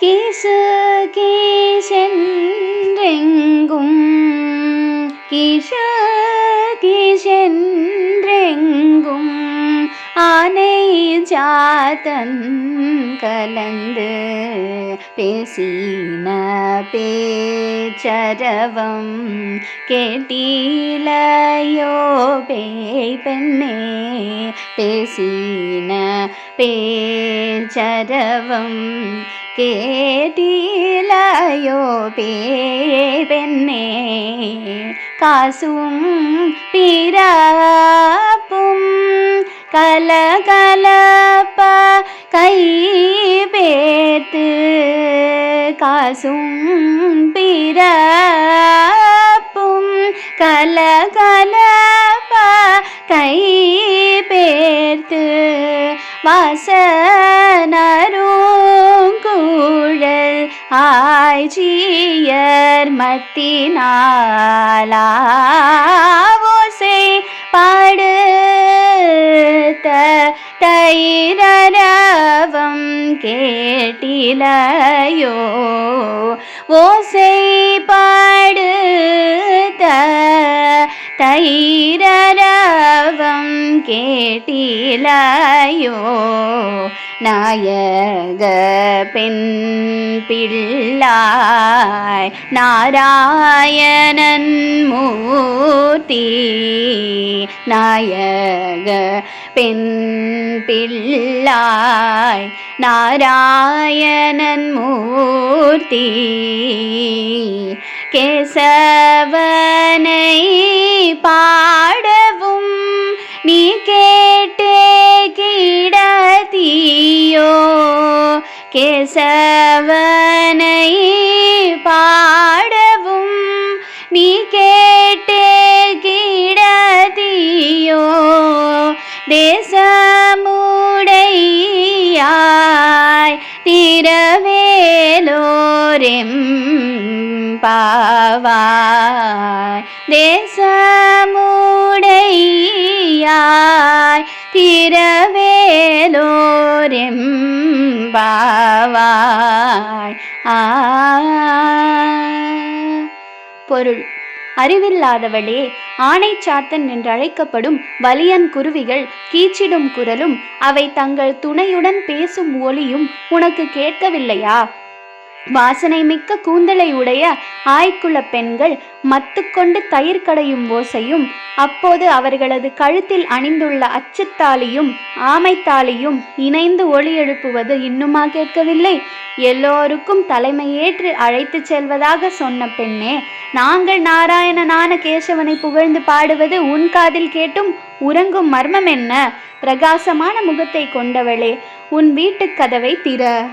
கீசு கீசென்றெங்கும் கீசு கீசென்றெங்கும் ஆனை ஜாதன் கலந்து பேசின பேச்சரவம் கேட்டீலையோ பேய் பெண்ணே பேசின பேச்சரவம் കേട്ടിലയോ പേന്നെ കാസും പിരാപ്പും കലകലപ്പ കൈ പേത്ത് കാസും പിരാപ്പും കലകലപ്പ കൈ പേർത്ത്. വാസ ஆய்ச்சியர் மத்தினாலாவோசை பாடுத்த தைரவம் கேட்டிலையோ? ஓசை பாடுத்த தை கேட்டிலாயோ? நாயக பெண் பிள்ளாய் நாராயணன் மூர்த்தி நாயக பெண் பிள்ளாய் நாராயணன் மூர்த்தி. கேசவனை பா கேசவனை பாடவும் நீ கேட்டே கிடதியோ? தேசமுடையாய் திரவேலோரெம் பாவாய். தேச திரவேலோரெம் பாவாய் ஆ. பொருள். அறிவில்லாதவளே ஆணை சாத்தன் என்றழைக்கப்படும் வலியன் குருவிகள் கீச்சிடும் குரலும் அவை தங்கள் துணையுடன் பேசும் ஒலியும் உனக்கு கேட்கவில்லையா? வாசனை மிக்க கூந்தலை உடைய ஆய்க்குள பெண்கள் மத்துக்கொண்டு தயிர் கடையும் ஓசையும் அப்போது அவர்களது கழுத்தில் அணிந்துள்ள அச்சுத்தாலியும் ஆமைத்தாலியும் இணைந்து ஒளி எழுப்புவது இன்னுமா கேட்கவில்லை? எல்லோருக்கும் தலைமையேற்று அழைத்துச் செல்வதாக சொன்ன பெண்ணே நாங்கள் நாராயணனான கேசவனை புகழ்ந்து பாடுவது உன் காதில் கேட்டும் உறங்கும் மர்மம் என்ன? பிரகாசமான முகத்தை கொண்டவளே உன் வீட்டுக் கதவை திற.